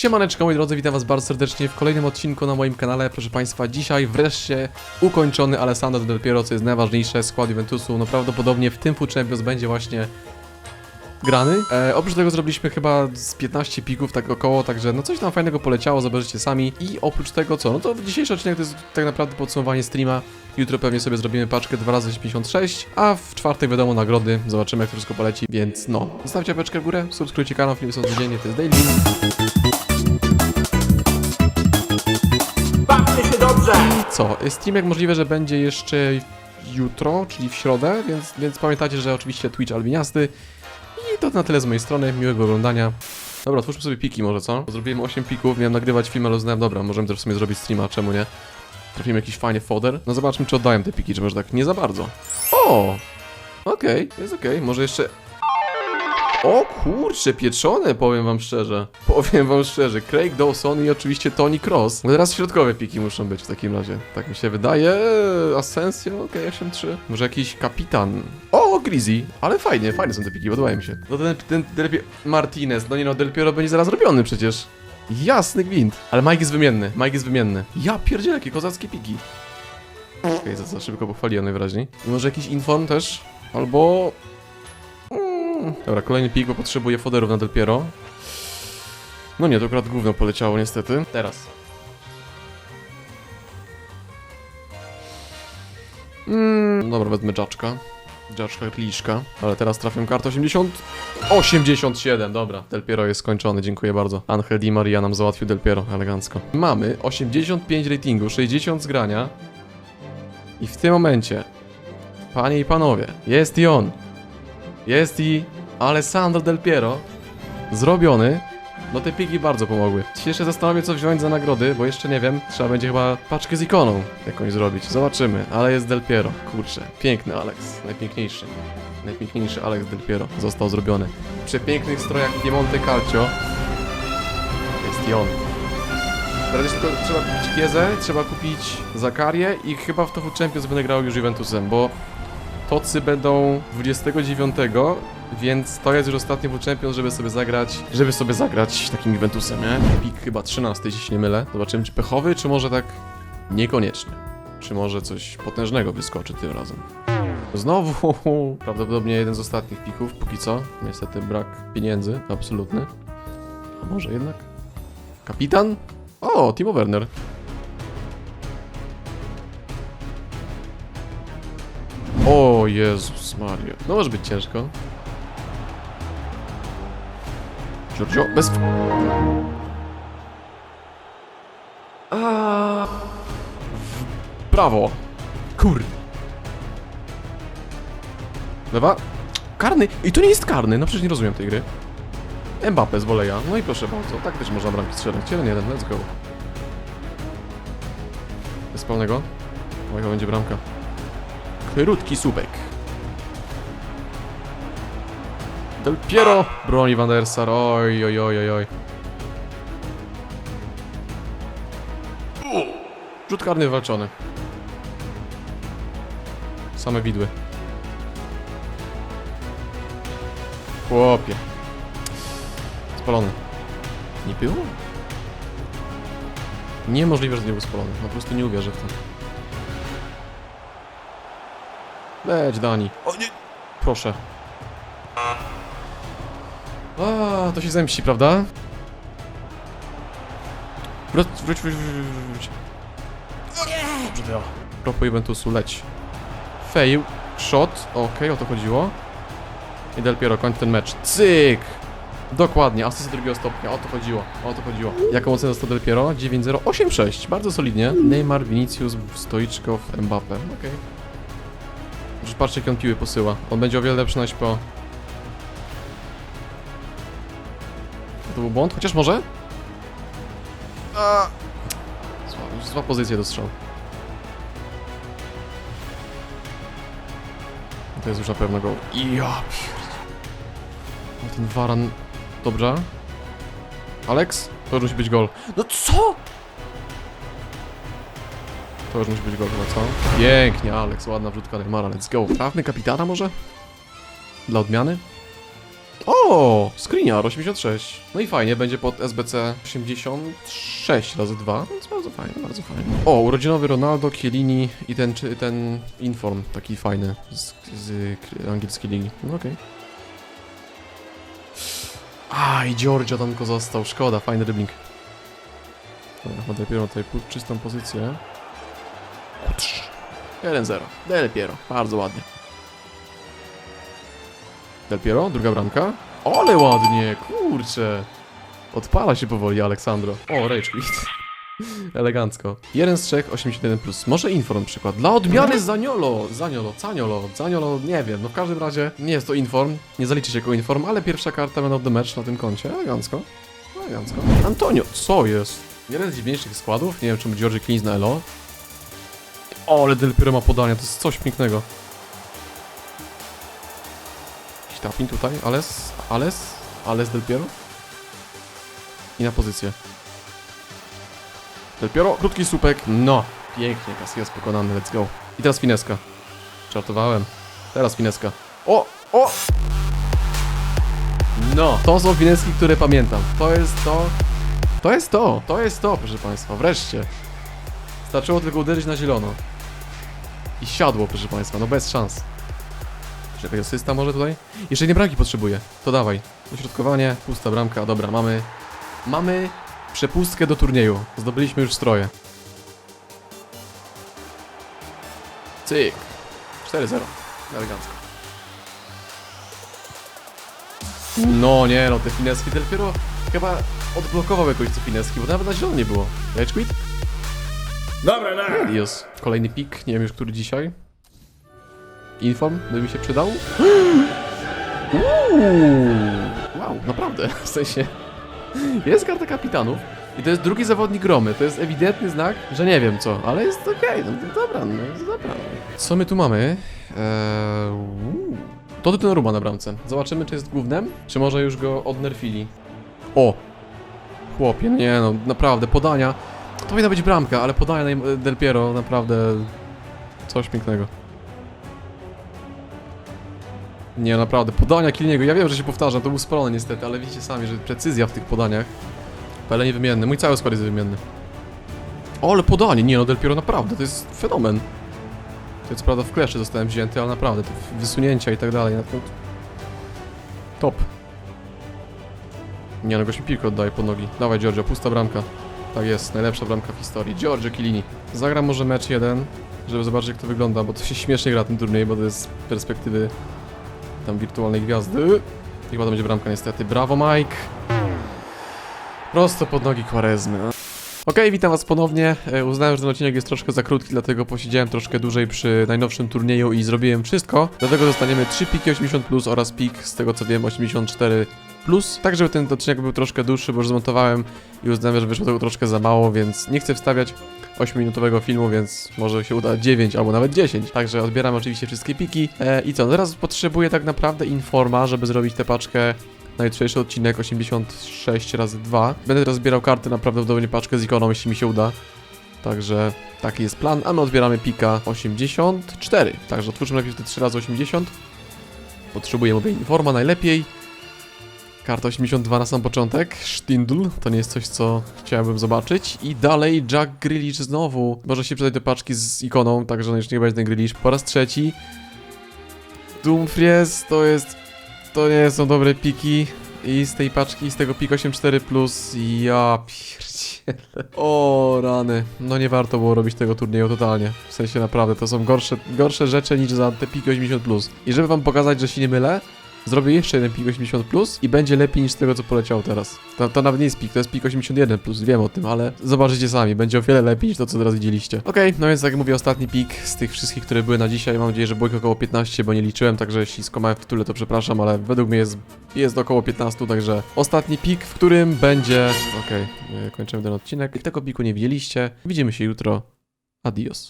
Siemaneczko moi drodzy, witam was bardzo serdecznie w kolejnym odcinku na moim kanale. Proszę państwa, dzisiaj wreszcie ukończony Alessandro Del Piero, co jest najważniejsze, skład Juventusu. No prawdopodobnie w tym Food Champions będzie właśnie grany. E, oprócz tego zrobiliśmy chyba z 15 pików, tak około, także no coś tam fajnego poleciało, zobaczycie sami. I oprócz tego co? No to dzisiejszy odcinek to jest tak naprawdę podsumowanie streama. Jutro pewnie sobie zrobimy paczkę 2x56, a w czwartek wiadomo nagrody, zobaczymy jak to wszystko poleci, więc no. Zostawcie apeczkę w górę, subskrybujcie kanał, filmy są codziennie, to jest Daily. Co? Stream jak możliwe, że będzie jeszcze jutro, czyli w środę, więc, więc pamiętajcie, że oczywiście Twitch Albiniasty. I to na tyle z mojej strony, miłego oglądania. Dobra, otwórzmy sobie piki może, co? Zrobiłem 8 pików, miałem nagrywać film, ale uznałem, dobra, możemy też w sumie zrobić streama, czemu nie? Trafimy jakiś fajny foder. No zobaczmy, czy oddaję te piki, czy może tak nie za bardzo. O! Okej, jest okej, może jeszcze... O kurczę, pieczone, powiem wam szczerze. Powiem wam szczerze, Craig Dawson i oczywiście Tony Cross. No teraz środkowe piki muszą być w takim razie. Tak mi się wydaje. Asensio, okej, 8-3. Może jakiś kapitan. O, Grizzy, ale fajnie, fajne są te piki, podobają mi się. No ten, ten Del Martinez, no nie no, Del Piero będzie zaraz robiony przecież. Jasny gwint. Ale Mike jest wymienny, Mike jest wymienny. Ja pierdzielę, jakie kozackie piki. Okej, za, za szybko pochwaliłem najwyraźniej. I może jakiś inform też? Albo... Dobra, kolejny pik, bo potrzebuję foderów na Del Piero. No nie, to akurat gówno poleciało niestety. Teraz. Mm, dobra, wezmę dżaczka. Dżaczka, liszka. Ale teraz trafię kartę 80... 87, dobra. Del Piero jest skończony, dziękuję bardzo. Angel Di Maria nam załatwił Del Piero, elegancko. Mamy 85 ratingu, 60 zgrania. I w tym momencie, panie i panowie, jest i on. Jest i Alessandro Del Piero. Zrobiony. No te piki bardzo pomogły. Się jeszcze zastanowię co wziąć za nagrody, bo jeszcze nie wiem. Trzeba będzie chyba paczkę z ikoną jakąś zrobić. Zobaczymy. Ale jest Del Piero. Kurczę. Piękny Alex. Najpiękniejszy. Najpiękniejszy Alex Del Piero został zrobiony. W przepięknych strojach Piemonte Calcio. Jest i on. Teraz tylko trzeba kupić Kiezę, trzeba kupić Zakarię i chyba w Tofu Champions będę grał już Juventusem, bo Tocy będą 29, więc to jest już ostatni World żeby sobie zagrać, żeby sobie zagrać takim Juventusem, nie? Pik chyba 13, jeśli się nie mylę. Zobaczymy, czy pechowy, czy może tak niekoniecznie. Czy może coś potężnego wyskoczy tym razem. Znowu, prawdopodobnie jeden z ostatnich pików, póki co. Niestety brak pieniędzy, absolutny. A może jednak? Kapitan? O, Timo Werner. O Jezus Maria. No może być ciężko. Giorgio, bez... A... Brawo. Kur... Lewa? Karny? I to nie jest karny, no przecież nie rozumiem tej gry. Mbappe z woleja. No i proszę bardzo, tak też można bramki strzelać. 1-1, let's go. Bez pełnego? O, chyba będzie bramka. Krótki słupek. Del Piero broni Van der Sar. Oj, oj, oj, oj, oj. Rzut karny wywalczony. Same widły. Chłopie. Spalony. Nie było? Niemożliwe, że nie był spalony. Po prostu nie uwierzę w to. Leć, Dani. O nie! Proszę. A, to się zemści, prawda? Wróć, wróć, wróć, wróć, wróć. Dobrze. Propos Juventusu, leć. Fail, shot, okej, o to chodziło. I Del Piero kończy ten mecz. Cyk! Dokładnie, asysta drugiego stopnia, o to chodziło, o to chodziło. Jaką ocenę dostał Del Piero? 9-0, 8-6, bardzo solidnie. Neymar, Vinicius, Stoiczkow, Mbappe, okej. Już patrzcie, jakie on piły posyła. On będzie o wiele lepszy na SPO. To był błąd? Chociaż może? A. Zła, zła pozycja. To jest już na pewno gol. Ja. O, ten waran... Dobrze. Alex? To musi być gol. No co? To już musi być gol co? Pięknie, Alex, ładna wrzutka Neymara, let's go. Trafmy kapitana może? Dla odmiany? O, screeniar 86. No i fajnie, będzie pod SBC 86 razy 2, więc bardzo fajnie, bardzo fajnie. O, urodzinowy Ronaldo, Chiellini i ten, czy, ten inform, taki fajny z, z angielskiej ligi. No okej. A, i Giorgio tam tylko został, szkoda, fajny dribbling. Dobra, ma dopiero tutaj czystą pozycję. 1-0. Del Piero, bardzo ładnie. Del Piero, druga bramka. Ale ładnie, kurczę. Odpala się powoli Aleksandro. O, rage quit. Elegancko. Jeden z trzech, 81+. Plus. Może inform przykład. Dla odmiany Zaniolo. Zaniolo, Zaniolo, Zaniolo, nie wiem. No w każdym razie nie jest to inform. Nie zaliczy się jako inform, ale pierwsza karta man of the match na tym koncie. Elegancko. Elegancko. Antonio, co jest? Jeden z dziwniejszych składów. Nie wiem, czemu George Klins na Elo. O, ale Del Piero ma podania, to jest coś pięknego. Jakiś tapping tutaj, Ales, Ales, Ales Del Piero. I na pozycję. Del Piero, krótki słupek, no. Pięknie, Casillas pokonany, let's go. I teraz fineska. Czartowałem. Teraz fineska. O, o! No, to są fineski, które pamiętam. To jest to. To jest to, to jest to, proszę Państwa, wreszcie. Starczyło tylko uderzyć na zielono. I siadło, proszę Państwa, no bez szans. Czy jakaś asysta może tutaj? Jeszcze nie bramki potrzebuję. To dawaj. Dośrodkowanie, pusta bramka. Dobra, mamy... Mamy przepustkę do turnieju. Zdobyliśmy już stroje. Cyk. 4-0. Elegancko. No nie, no te fineski dopiero chyba odblokował jakoś te fineski, bo nawet na zielono nie było. Rage quit? Dobra, na. Jest. Kolejny pik, nie wiem już który dzisiaj. Inform by mi się przydał. Wow, naprawdę, w sensie jest karta kapitanów i to jest drugi zawodnik Romy, to jest ewidentny znak, że nie wiem co, ale jest okej, no to dobra, no dobra. Co my tu mamy? Eee, to ten Ruma na bramce. Zobaczymy czy jest głównym, czy może już go odnerfili. O! Chłopie, nie no, naprawdę, podania. To powinna być bramka, ale na Del Piero naprawdę coś pięknego. Nie, naprawdę, podania Kilniego, ja wiem, że się powtarzam, to był spalony niestety, ale widzicie sami, że precyzja w tych podaniach. Pele niewymienny, mój cały skład jest wymienny. O, ale podanie, nie no, Del Piero naprawdę, to jest fenomen. To jest prawda w kleszy zostałem wzięty, ale naprawdę, te wysunięcia i tak dalej, na to... Top. Nie no, gość mi piłkę oddaje pod nogi. Dawaj Giorgio, pusta bramka. Tak jest, najlepsza bramka w historii. Giorgio Chiellini. Zagram może mecz jeden, żeby zobaczyć jak to wygląda, bo to się śmiesznie gra ten turniej, bo to jest z perspektywy tam wirtualnej gwiazdy. Chyba to będzie bramka niestety. Brawo Mike! Prosto pod nogi Quarezmy. no. Okej, witam was ponownie. E, Uznałem, że ten odcinek jest troszkę za krótki, dlatego posiedziałem troszkę dłużej przy najnowszym turnieju i zrobiłem wszystko. Dlatego dostaniemy 3 piki 80 plus oraz pik, z tego co wiem, 84 plus. Tak, żeby ten odcinek był troszkę dłuższy, bo już zmontowałem i uznałem, że wyszło tego troszkę za mało, więc nie chcę wstawiać 8-minutowego filmu, więc może się uda 9 albo nawet 10. Także odbieram oczywiście wszystkie piki. E, I co, teraz potrzebuję tak naprawdę informa, żeby zrobić tę paczkę na jutrzejszy odcinek 86 razy 2. Będę teraz zbierał karty na prawdopodobnie paczkę z ikoną, jeśli mi się uda. Także taki jest plan, a my odbieramy pika 84. Także otwórzmy najpierw te 3 razy 80. Potrzebuję mówię informa najlepiej. Karta 82 na sam początek. Stindl, to nie jest coś, co chciałbym zobaczyć. I dalej Jack Grealish znowu. Może się przydać do paczki z ikoną, także no już nie będzie ten Grealish. Po raz trzeci. Dumfries to jest... To nie są dobre piki. I z tej paczki, z tego pik 84 plus, ja pierdzielę. O rany. No nie warto było robić tego turnieju totalnie. W sensie naprawdę, to są gorsze, gorsze rzeczy niż za te piki 80 plus. I żeby wam pokazać, że się nie mylę, zrobię jeszcze jeden pik 80 plus i będzie lepiej niż z tego, co poleciało teraz. To, to nawet nie jest pik, to jest pik 81 plus, wiem o tym, ale zobaczycie sami, będzie o wiele lepiej niż to, co teraz widzieliście. Okej, no więc tak jak mówię, ostatni pik z tych wszystkich, które były na dzisiaj. Mam nadzieję, że było ich około 15, bo nie liczyłem, także jeśli skomałem w tytule, to przepraszam, ale według mnie jest, jest około 15, także ostatni pik, w którym będzie... Okej, okay, kończymy ten odcinek. Tego piku nie widzieliście, widzimy się jutro. Adios.